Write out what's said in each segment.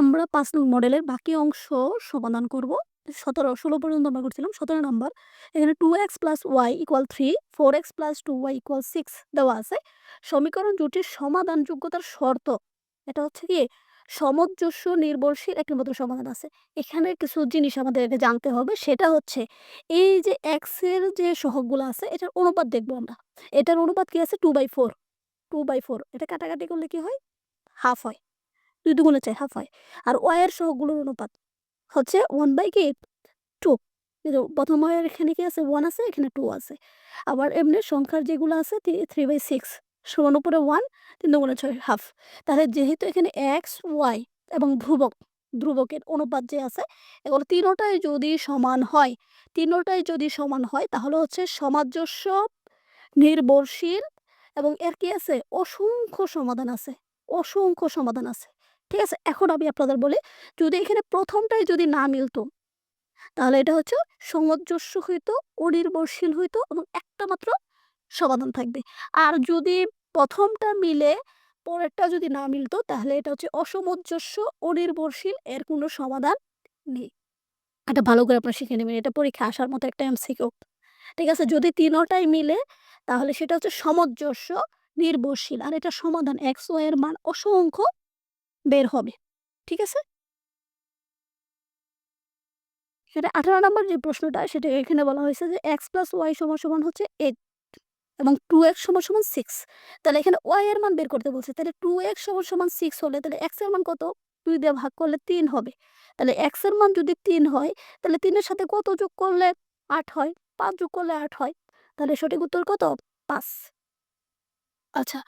আমরা পাঁচ নং মডেলের বাকি অংশ সমাধান করব। ১৭, ১৬ পর্যন্ত আমরা করছিলাম। সতেরো নম্বর এখানে two x plus y equal three four x plus two y equal six দেওয়া আছে। সমীকরণ দুটির সমাধান যোগ্যতার শর্ত। এটা হচ্ছে কি সামঞ্জস্য নির্ভরশীল একটি মাত্র সমাধান আছে। এখানে কিছু জিনিস আমাদেরকে জানতে হবে সেটা হচ্ছে এই যে এর যে সহগগুলো আছে এটার অনুপাত দেখব আমরা। এটার অনুপাত কি আছে 2/4 2/4 এটা কাটাকাটি করলে কি হয়? হাফ হয়। ২ দুগুণে ৪ হাফ হয়। আর y এর সহগগুলোর অনুপাত হচ্ছে ওয়ান বাই কি টু কিন্তু প্রথম y এখানে কি আছে ওয়ান আছে এখানে টু আছে। আবার এমনি সংখ্যার যেগুলো আছে 3/6 সমান উপরে 1 ৩ দুগুণে ছয় হাফ। তাহলে যেহেতু এখানে এক্স ওয়াই এবং ধ্রুবক, ধ্রুবকের অনুপাত যে আছে এগুলো তিনোটাই যদি সমান হয়, তিনোটাই যদি সমান হয় তাহলে হচ্ছে সামঞ্জস্য নির্ভরশীল এবং এর কি আছে অসংখ্য সমাধান আছে, অসংখ্য সমাধান আছে। ঠিক আছে? এখন আমি আপনাদের বলি যদি এখানে প্রথমটাই যদি না মিলতো তাহলে এটা হচ্ছে সামঞ্জস্য হইতো, অনির্ভরশীল হইতো এবং একটা মাত্র সমাধান থাকবে। আর যদি প্রথমটা মিলে পরেরটা যদি না মিলতো তাহলে এটা হচ্ছে অসামঞ্জস্য, অনির্ভরশীল এর কোনো সমাধান নেই। এটা ভালো করে আপনারা শিখে নেবেন। এটা পরীক্ষা আসার মতো একটা এমসিকিউ। ঠিক আছে? যদি তিনোটাই মিলে তাহলে সেটা হচ্ছে সামঞ্জস্য, নির্ভরশীল। আর এটা সমাধান x, y এর মান অসংখ্য বের হবে। ঠিক আছে? সেটা আঠারো নম্বর যে প্রশ্নটা সেটা এখানে বলা হয়েছে যে এক্স প্লাস ওয়াই সমান সমান হচ্ছে এইট এবং টু এক্স সমান সমান সিক্স তাহলে এখানে y এর মান বের করতে বলছে। তাহলে টু এক্স সমান সমান সিক্স হলে তাহলে x এর মান কত? 2 দিয়ে ভাগ করলে তিন হবে। তাহলে x এর মান যদি তিন হয় তাহলে তিনের সাথে কত যোগ করলে আট হয়? পাঁচ যোগ করলে আট হয়। তাহলে সঠিক উত্তর কত? পাঁচ আচ্ছা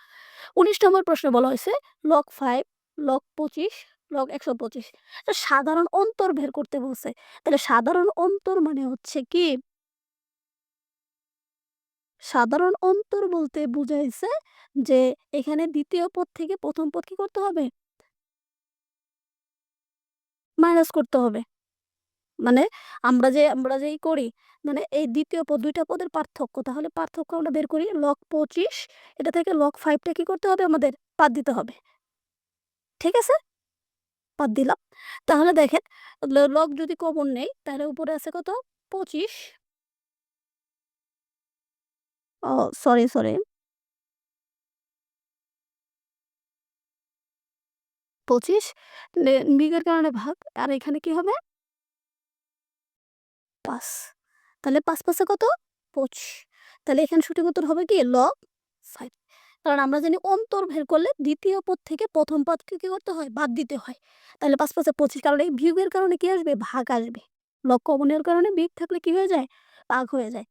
১৯ নম্বর প্রশ্নে বলা হয়েছে লক 5, লগ 25, লগ ১২৫ তো সাধারণ অন্তর বের করতে বলছে। তাহলে সাধারণ অন্তর মানে হচ্ছে কি? সাধারণ অন্তর বলতে বুঝাইছে যে এখানে দ্বিতীয় পদ থেকে প্রথম পদ কি করতে হবে? মাইনাস করতে হবে। মানে আমরা যে আমরা যেই করি মানে এই দ্বিতীয় পদ দুইটা পদের পার্থক্য। তাহলে পার্থক্য আমরা বের করি লক পঁচিশ এটা থেকে লক ফাইভটা কি করতে হবে আমাদের? বাদ দিতে হবে। ঠিক আছে? বাদ দিলাম। তাহলে দেখেন ল লগ যদি কমন নেই তাহলে উপরে আছে কত? ২৫ ও সরি, সরি। ২৫ নে বিয়োগের কারণে ভাগ। আর এখানে কি হবে? পাঁচ তাহলে ৫ ৫ এ কত? ২৫ তাহলে এখানে সঠিক উত্তর হবে কি? লগ 5 কারণ আমরা জানি অন্তর বের করলে দ্বিতীয় পদ থেকে প্রথম পদকে কি করতে হয়? বাদ দিতে হয়। তাহলে ৫ ৫ এ ২৫ কারণ এই বিয়োগের কারণে কি আসবে? ভাগ আসবে। কমনের কারণে বিয়োগ থাকলে কি হয়ে যায়? ভাগ হয়ে যায়।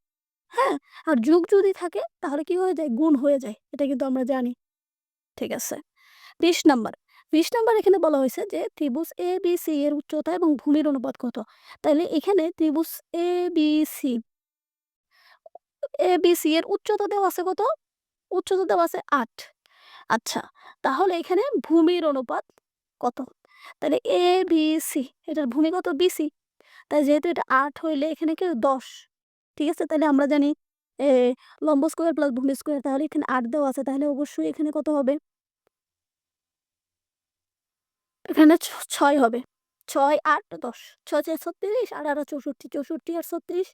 হ্যাঁ? আর যুগ যদি থাকে, তাহলে কি হয়ে যায়? গুণ হয়ে যায়। এটা কিন্তু আমরা জানি। ঠিক আছে। ২০ নাম্বার ২০ নাম্বার এখানে বলা হয়েছে যে ত্রিভুজ এ বি সি এর উচ্চতা এবং ভূমির অনুপাত কত? তাহলে এখানে ত্রিভুজ A B C A B C এর উচ্চতা দেওয়া আছে কত? উচ্চতা দেওয়া আছে আট আচ্ছা তাহলে এখানে ভূমির অনুপাত কত? তাহলে এ বি সি এটার ভূমি কত? BC তাই যেহেতু এটা আট হইলে এখানে কি ১০ ঠিক আছে? তাহলে আমরা জানি এ লম্ব স্কয়ার প্লাস ভূমি স্কয়ার তাহলে এখানে আট দেওয়া আছে তাহলে অবশ্যই এখানে কত হবে? এখানে ছয় ৬ হবে। ৬, ৮, ১০ ৬ ৪ ৩৬ আর ৮ ৬৪ ৬৪ আর ৩৬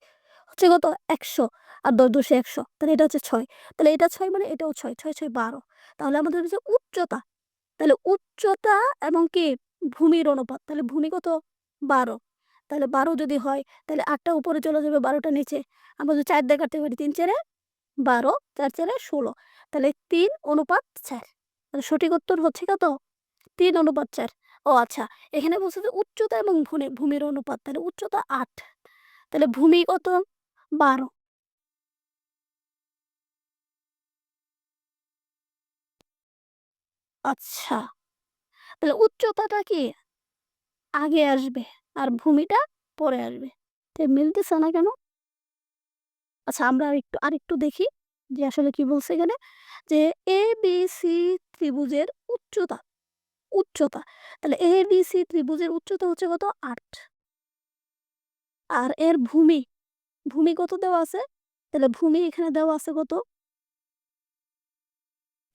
হচ্ছে কত? ১০০ আর ১০ ১০ ১০০ তাহলে এটা হচ্ছে ছয়। তাহলে এটা ছয় মানে এটাও ৬ ৬ ৬ ১২ তাহলে আমাদের হচ্ছে উচ্চতা। তাহলে উচ্চতা এবং কি? ভূমির অনুপাত। তাহলে ভূমি কত? ১২ তাহলে ১২ যদি হয়, তাহলে আটটা উপরে চলে যাবে ১২ টা নিচে। আমরা যদি ৪ দিয়ে কাটতে পারি তিন চারে বারো, চার চারে ষোলো। তাহলে তিন অনুপাত চার। তাহলে সঠিক উত্তর হচ্ছে কত? তিন অনুপাত চার। ও আচ্ছা এখানে বলছে যে উচ্চতা এবং ভূমি, ভূমির অনুপাত। তাহলে উচ্চতা আট। তাহলে ভূমি কত? ১২ আচ্ছা তাহলে উচ্চতাটা কি? আগে আসবে আর ভূমিটা পরে আসবে। তো মিলতেছে না কেন? আচ্ছা আমরা আরেকটু আরেকটু দেখি যে আসলে কি বলছে এখানে যে এ বি সি ত্রিভুজের উচ্চতা, উচ্চতা তাহলে এ বি সি ত্রিভুজের উচ্চতা হচ্ছে কত? আট আর এর ভূমি, ভূমি কত দেওয়া আছে? তাহলে ভূমি এখানে দেওয়া আছে কত?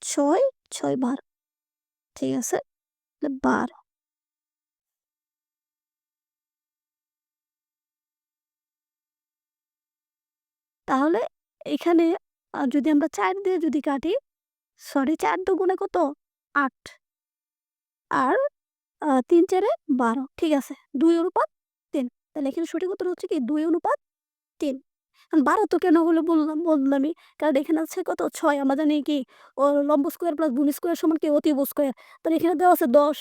ছয়? ছয় বার। ঠিক আছে? বার। তাহলে এখানে যদি আমরা চার দিয়ে যদি কাটি সরি চার দুগুণে কত? আট। আর তিন চারে বারো। ঠিক আছে? দুই অনুপাত তিন। তাহলে এখানে সঠিক উত্তর হচ্ছে কি? দুই অনুপাত ৩ এখন ১২ তো কেন হলো বললাম, বললামই। কারণ এখানে আছে কত? ছয়, আমরা জানি কি ও লম্ব স্কোয়ার প্লাস ভূমি স্কয়ার সমান কি অতিভুজ স্কয়ার। তাহলে এখানে দেওয়া আছে ১০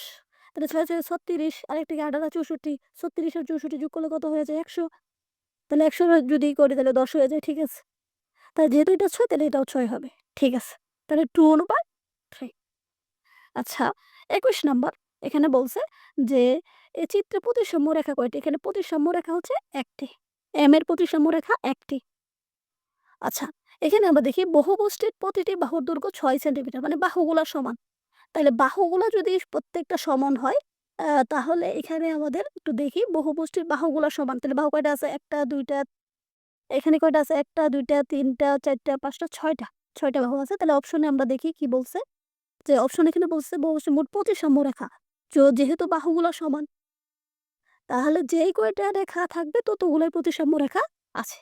তাহলে ছয় ছয় ৩৬ আরেকটা কি ৮ ৮ ৬৪ ৩৬ আর ৬৪ যোগ করলে কত হয়ে যায়? ১০০ তাহলে ১০০ যদি করি, তাহলে ১০ হয়ে যায়, ঠিক আছে। তাহলে যেহেতু এটা ছয়, তাহলে এটাও ছয় হবে। ঠিক আছে। তাহলে 2 অনুপাত 3 আচ্ছা ২১ নাম্বার এখানে বলছে যে, এ চিত্রে প্রতিসম্য রেখা কয়টি? এখানে প্রতিসম্য রেখা হচ্ছে ১ M এর প্রতিসাম্য রেখা একটি আচ্ছা এখানে আমরা দেখি বহুভুজটির প্রতিটি বাহুর দৈর্ঘ্য ছয় সেন্টিমিটার মানে বাহুগুলা সমান। তাহলে বাহুগুলা যদি প্রত্যেকটা সমান হয় তাহলে এখানে আমাদের একটু দেখি বহুভুজটির বাহুগুলা সমান। তাহলে বাহু কয়টা আছে? একটা, দুইটা, এখানে কয়টা আছে? ১ টা ২ টা ৩ টা ৪ টা ৫ টা ৬ টা। ৬ টা বাহু আছে। তাহলে অপশনে আমরা দেখি কি বলছে? যে অপশন এখানে বলছে বহুভুজটির মোট প্রতিসাম্য রেখা। যেহেতু বাহুগুলা সমান তাহলে যেই কয়টা রেখা থাকবে ততগুলাই প্রতিসাম্য রেখা আছে।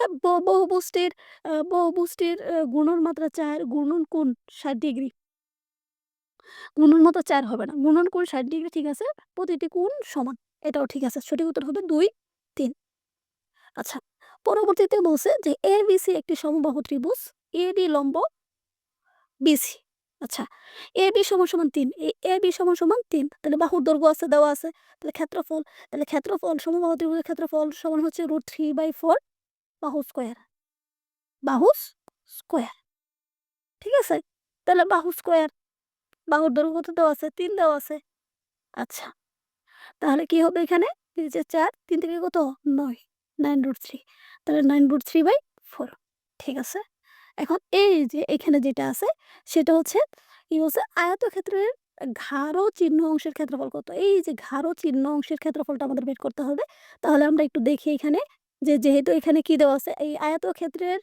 হ্যাঁ ব বহুভুজটির আ বহুভুজটির আ গুণন মাত্রা ৪ গুণন কোণ ৬০ ডিগ্রি। গুণন মাত্রা ৪ হবে না। গুণন কোণ ৬০ ডিগ্রি ঠিক আছে। প্রতিটি কোণ সমান। এটাও ঠিক আছে। সঠিক উত্তর হবে ২, ৩ আচ্ছা পরবর্তীতে বলছে যে ABC একটি সমবাহু ত্রিভুজ। AD লম্ব BC আচ্ছা AB সমান সমান তিন এই AB সমান সমান তিন তাহলে বাহুর দৈর্ঘ্য আছে, দেওয়া আছে। তাহলে ক্ষেত্রফল তাহলে ক্ষেত্রফল সমবাহু ত্রিভুজের ক্ষেত্রফল সমান হচ্ছে √3/4 বাহু স্কোয়ার বাহু স্কোয়ার ঠিক আছে? তাহলে বাহু স্কোয়ার বাহুর দৈর্ঘ্য কত দেওয়া আছে? তিন দেওয়া আছে। আচ্ছা তাহলে কি হবে এখানে? যে ৪ ৩ থেকে কত? ৯ 9√3 তাহলে 9√3/4 ঠিক আছে। এখন এই যে এখানে যেটা আছে, সেটা হচ্ছে কি বলছে আয়তক্ষেত্রের ঘাড় চিহ্ন অংশের ক্ষেত্রফল কত? এই যে ঘাড় চিহ্ন অংশের ক্ষেত্রফলটা আমাদের বের করতে হবে। তাহলে আমরা একটু দেখি এখানে যে যেহেতু এখানে কি দেওয়া আছে এই আয়তক্ষেত্রের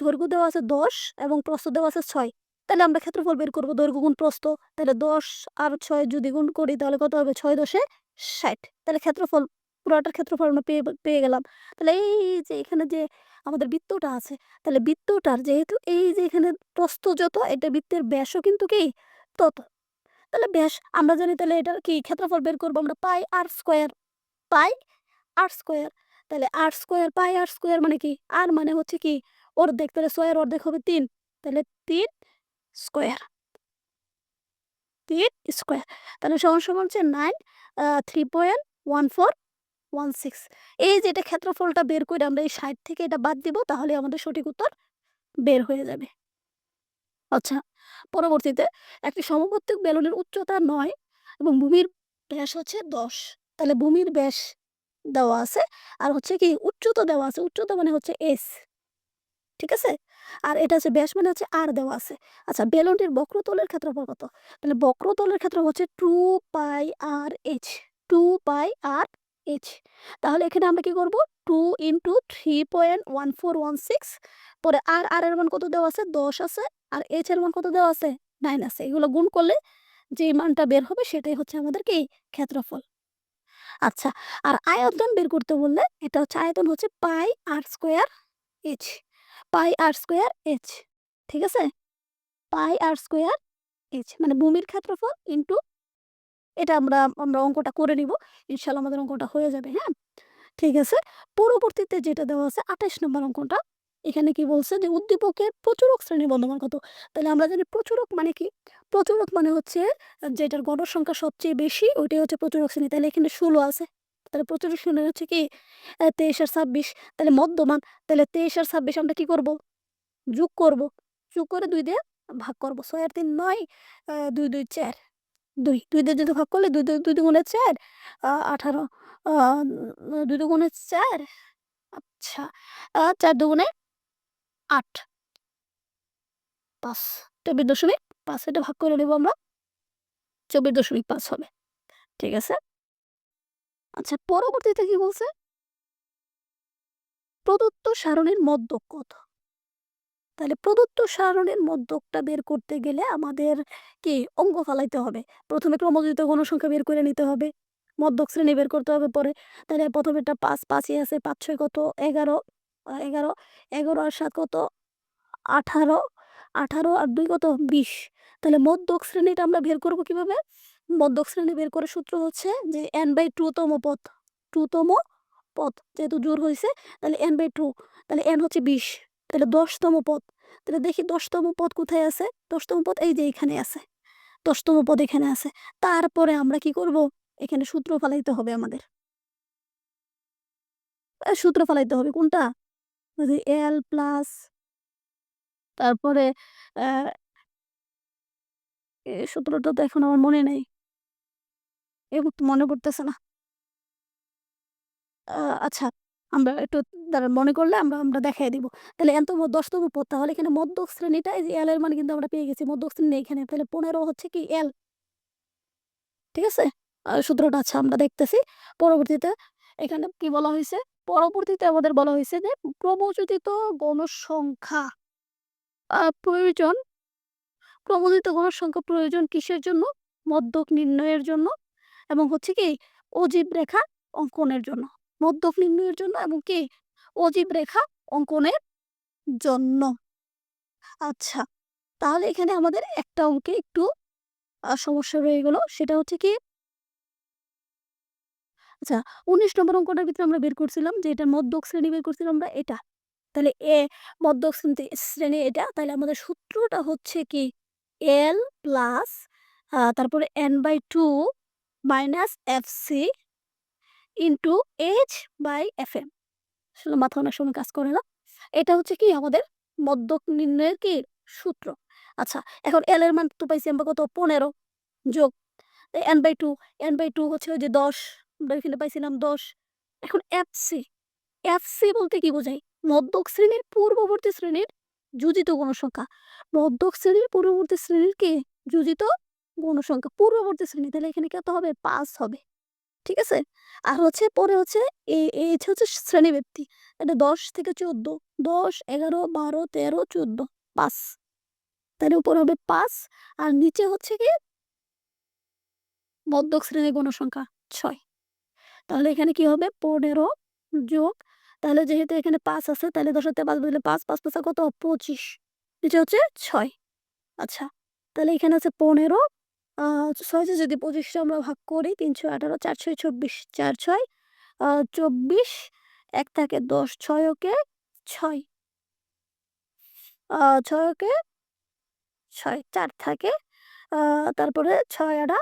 দৈর্ঘ্য দেওয়া আছে ১০ এবং প্রস্থ দেওয়া আছে ছয় তাহলে আমরা ক্ষেত্রফল বের করব দৈর্ঘ্য গুণ প্রস্থ। তাহলে ১০ আর ছয় যদি গুণ করি তাহলে কত হবে? ছয় দশে ৬০ তাহলে ক্ষেত্রফল পুরাটার ক্ষেত্রফল আমরা পেয়ে পেয়ে গেলাম। তাহলে এই যে এখানে যে আমাদের বৃত্তটা আছে, তাহলে বৃত্তটার যেহেতু এই যে এখানে প্রস্থ যত, এটা বৃত্তের ব্যাসও কিন্তু কি? তত। তাহলে ব্যাস, আমরা জানি তাহলে এটার কি ক্ষেত্রফল বের করব? আমরা pi r square, pi r square. তাহলে r square, pi r square মানে কি? আর মানে হচ্ছে কি? অর্ধেক, তাহলে ৬ এর অর্ধেক হবে তিন। তাহলে তিন স্কোয়ার। তিন স্কোয়ার। তাহলে সমান সমান হচ্ছে 9 আ 3.1416 এই যে এটা ক্ষেত্রফলটা বের করে আমরা এই ৬০ থেকে এটা বাদ দিব, তাহলে আমাদের সঠিক উত্তর বের হয়ে যাবে। আচ্ছা পরবর্তীতে একটি সমবর্তক বেলুনের উচ্চতা নয় এবং ভূমির ব্যাস হচ্ছে ১০ তাহলে ভূমির ব্যাস দেওয়া আছে আর হচ্ছে কি উচ্চতা দেওয়া আছে। উচ্চতা মানে হচ্ছে এস ঠিক আছে? আর এটা হচ্ছে ব্যাস মানে হচ্ছে আর দেওয়া আছে। আচ্ছা বেলুনটির বক্রতলের ক্ষেত্রফল কত? তাহলে বক্রতলের ক্ষেত্রফল হচ্ছে 2πRh 2πRh তাহলে এখানে আমরা কি করব 2 ইনটু 3.1416 পরে R, R এর মান কত দেওয়া আছে? ১০ আছে আর h এর মান কত দেওয়া আছে? 9 আছে। এগুলো গুণ করলে যে মানটা বের হবে সেটাই হচ্ছে আমাদের কি ক্ষেত্রফল। আচ্ছা আর আয়তন বের করতে বললে এটা হচ্ছে আয়তন হচ্ছে pi r square h pi r square h ঠিক আছে? পাই r স্কয়ার h মানে ভূমির ক্ষেত্রফল ইনটু এটা আমরা আমরা অঙ্কটা করে নিব। ইনশাআল্লাহ আমাদের অঙ্কটা হয়ে যাবে, হ্যাঁ? ঠিক আছে। পরবর্তীতে যেটা দেওয়া আছে ২৮ নম্বর অঙ্কটা। এখানে কি বলছে যে উদ্দীপকের প্রচুরক শ্রেণির বন্ধমান কত? তাহলে আমরা জানি প্রচুরক মানে কি? প্রচুরক মানে হচ্ছে যেটার গড় সংখ্যা সবচেয়ে বেশি ওইটাই হচ্ছে প্রচুরক শ্রেণি। তাহলে এখানে ১৬ আছে। তাহলে প্রচুরক শ্রেণি হচ্ছে কি? তেইশ আর ২৬ তাহলে মধ্যমান। তাহলে ২৩ আর ২৬ আমরা কি করব? যোগ করব। যোগ করে দুই দিয়ে ভাগ করব। ছয় আর ৩ ৯ দুই ২ ২ ৪ ২ ২ দিয়ে যদি ভাগ করলে ২ ২ ২ দুগুণে ৪ আ ১৮ আ ২ দুগুণে ৪ আচ্ছা ৪ দুগুণে ৮ ৫ ২৪.৫ এটা ভাগ করে নেব আমরা ২৪.৫ হবে। ঠিক আছে? আচ্ছা পরবর্তীতে কি বলছে? প্রদত্ত সারণীর মদ্যক কত? তাহলে প্রদত্ত সারণের মদ্যকটা বের করতে গেলে আমাদের কি অঙ্ক ফালাইতে হবে। প্রথমে ক্রমযুক্ত গণসংখ্যা বের করে নিতে হবে। মদ্যক শ্রেণি বের করতে হবে পরে। তাহলে প্রথমেরটা ৫ ৫ই আছে ৫ ৬ কত? ১১ আ ১১, ১১ আর সাত কত? ১৮, ১৮ আর দুই কত? ২০ তাহলে মধ্যক শ্রেণীটা আমরা বের করব কীভাবে? মধ্যক শ্রেণি বের করার সূত্র হচ্ছে যে n/2 তম পথ 2 তম পদ যেহেতু জোর হয়েছে তাহলে এন বাই টু তাহলে এন হচ্ছে ২০ তাহলে ১০ তম পদ। তাহলে দেখি ১০ তম পদ কোথায় আছে? ১০ তম পদ এই যে এইখানে আছে। ১০ তম পদ এখানে আছে। তারপরে আমরা কি করব? এখানে সূত্র ফালাইতে হবে আমাদের। সূত্র ফালাইতে হবে কোনটা? L প্লাস তারপরে সূত্রটা তো এখন আমার মনে নেই। এ মনে পড়তেছে না। আচ্ছা আমরা একটু দাঁড়ান মনে করলে আমরা আমরা দেখাইয়া দিব। তাহলে এত তম ১০ তম পদ, তাহলে এখানে মধ্যক শ্রেণীটা এই যে L এর মান কিন্তু আমরা পেয়ে গেছি। মধ্যক শ্রেণি এখানে। তাহলে ১৫ হচ্ছে কি এল ঠিক আছে? সূত্রটা আচ্ছা আমরা দেখতেছি। পরবর্তীতে এখানে কি বলা হয়েছে পরবর্তীতে আমাদের বলা হয়েছে যে প্রবর্তিত গণসংখ্যা প্রয়োজন প্রবর্তিত গণসংখ্যা প্রয়োজন কিসের জন্য? মধ্যক নির্ণয়ের জন্য এবং হচ্ছে কি, অজীব রেখা অঙ্কনের জন্য। নির্ণয়ের জন্য এবং কি অজীব রেখা অঙ্কনের জন্য। আচ্ছা তাহলে এখানে আমাদের একটা অঙ্কে একটু সমস্যা রয়ে গেল। সেটা হচ্ছে কি আচ্ছা ১৯ নম্বর অঙ্কটার ভিতরে আমরা বের করছিলাম যে এটা মধ্যক শ্রেণি বের করছিলাম আমরা এটা। তাহলে এ মধ্যক শ্রেণীতে শ্রেণি এটা। তাহলে আমাদের সূত্রটা হচ্ছে কি এল প্লাস তারপরে N by two minus FC into F M আসলে মাথা অনেক সময় কাজ করে না। এটা হচ্ছে কি আমাদের মধ্যক নির্ণয়ের কি সূত্র। আচ্ছা এখন L এর মান তো পাইছি আমরা কত? ১৫ যোগ n/2 n/2 হচ্ছে ওই যে ১০ আমরা এখানে পাইছিলাম ১০ এখন এফ সি এফ সি বলতে কি বোঝায়? মধ্যক শ্রেণির পূর্ববর্তী শ্রেণির যোজিত গণসংখ্যা। মধ্যক শ্রেণির পূর্ববর্তী শ্রেণির কি? যোজিত গণসংখ্যা। পূর্ববর্তী শ্রেণি, তাহলে এখানে কত হবে? ৫ হবে। ঠিক আছে? আর হচ্ছে পরে হচ্ছে এ এইচ হচ্ছে শ্রেণীব্যাপ্তি। এটা ১০ থেকে ১৪ ১০, ১১, ১২, ১৩, ১৪ ৫ তাহলে উপরে হবে ৫ আর নিচে হচ্ছে কি? মধ্যক শ্রেণির গণসংখ্যা ছয় তাহলে এখানে কি হবে? ১৫ যোগ তাহলে যেহেতু এখানে পাঁচ আছে তাহলে ১০ তে ৫ দিলে ৫, ৫ ৫ কত? ২৫ নিচে হচ্ছে ছয় আচ্ছা তাহলে এখানে আছে ১৫ ৬ তে যদি ২৫ টা আমরা ভাগ করি ৩১৮ ৪ ৬ ২৪ ৪ ৬ আ ২৪ ১ থাকে ১০ ৬ ওকে ৬ আ ৬ ওকে ৬ ৪ থাকে তারপরে ৬ আটা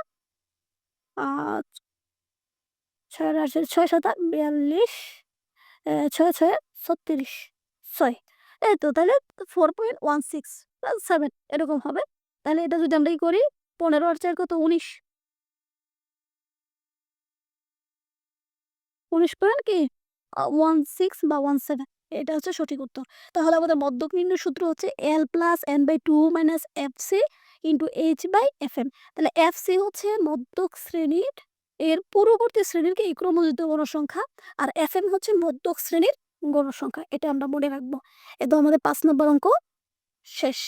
আ ৬ আর ৮ ৬ ৭ ৪২ এ ৬ ৬ ৩৬ ৬ এই তো তাহলে 4.16 প্লাস সেভেন এরকম হবে। তাহলে এটা যদি আমরা করি ১৫ আর ৪ কত? ১৯ ১৯ পয়েন্ট কি? ওয়ান সিক্স বা 17 এটা হচ্ছে সঠিক উত্তর। তাহলে আমাদের মধ্যক নির্ণয়ের সূত্র হচ্ছে L plus N by two minus F C into H by F M তাহলে এফ সি হচ্ছে মধ্যক শ্রেণির, এর পূর্ববর্তী শ্রেণির কি ক্রমযুক্ত গণসংখ্যা আর এফ এম হচ্ছে মধ্যক শ্রেণির গণসংখ্যা। এটা আমরা মনে রাখব। এতো আমাদের পাঁচ নম্বর অঙ্ক শেষ।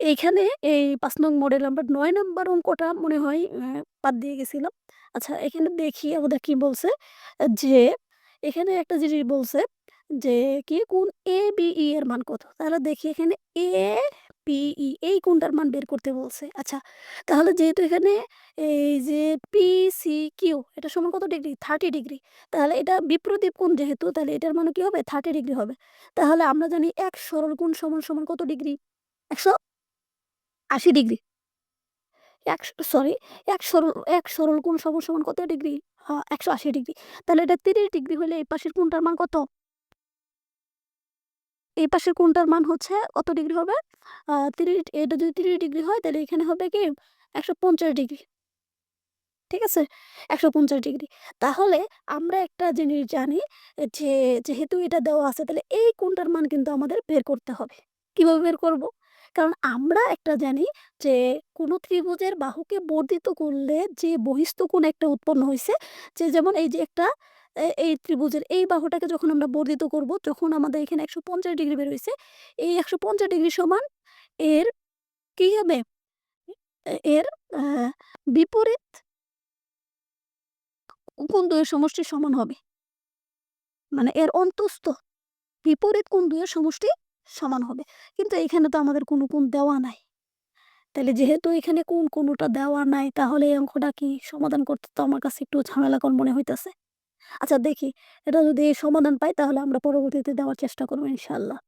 এইখানে এই পাঁচ নং মডেল আমরা নয় নাম্বার অঙ্কটা মনে হয় বাদ দিয়ে গেছিলাম। আচ্ছা এখানে দেখি আমাদের কি বলছে? যে এখানে একটা জিনিস বলছে যে কি কোণ ABE এর মান কত? তাহলে দেখি এখানে ABE এই কোনটার মান বের করতে বলছে। আচ্ছা তাহলে যেহেতু এখানে এই যে পি সি কিউ এটা সমান কত ডিগ্রি? 30 ডিগ্রি। তাহলে এটা বিপ্রদীপ কোণ যেহেতু তাহলে এটার মানে কি হবে? 30 ডিগ্রি হবে। তাহলে আমরা জানি এক সরল কোণ সমান, সমান কত ডিগ্রি? ১৮০ ডিগ্রি। এক সরি এক সরল এক সরল কোণ সমান, সমান কত ডিগ্রি? আ ১৮০ ডিগ্রি। তাহলে এটা ৩০ ডিগ্রি হলে এই পাশের কোণটার মান কত? এই পাশের কোণটার মান হচ্ছে কত ডিগ্রি হবে? ৩০ এটা যদি ৩০ ডিগ্রি হয় তাহলে এখানে হবে কি? ১৫০ ডিগ্রি। ঠিক আছে? ১৫০ ডিগ্রি। তাহলে আমরা একটা জিনিস জানি যে যেহেতু এটা দেওয়া আছে তাহলে এই কোণটার মান কিন্তু আমাদের বের করতে হবে। কীভাবে বের করব? কারণ আমরা একটা জানি যে, কোনো ত্রিভুজের বাহুকে বর্ধিত করলে যে বহিস্থ কোণ একটা উৎপন্ন হয়েছে যে যেমন এই যে একটা এই ত্রিভুজের এই বাহুটাকে যখন আমরা বর্ধিত করব, যখন আমাদের এখানে ১৫০ ডিগ্রি বের হইছে। এই ১৫০ ডিগ্রি সমান এর কি হবে? এর বিপরীত কোন দুয়ের সমষ্টির সমান হবে। মানে এর অন্তঃস্থ বিপরীত কোন দুয়ের সমষ্টি সমান হবে। কিন্তু এখানে তো আমাদের কোনো কোন দেওয়া নাই। তাহলে যেহেতু এখানে কোন কোনোটা দেওয়া নাই, তাহলে এই অঙ্কটা কি সমাধান করতে তো আমার কাছে একটু ঝামেলা ঝামেলাকর মনে হইতেছে। আচ্ছা দেখি, এটা যদি সমাধান পাই তাহলে আমরা পরবর্তীতে দেওয়ার চেষ্টা করব ইনশাল্লাহ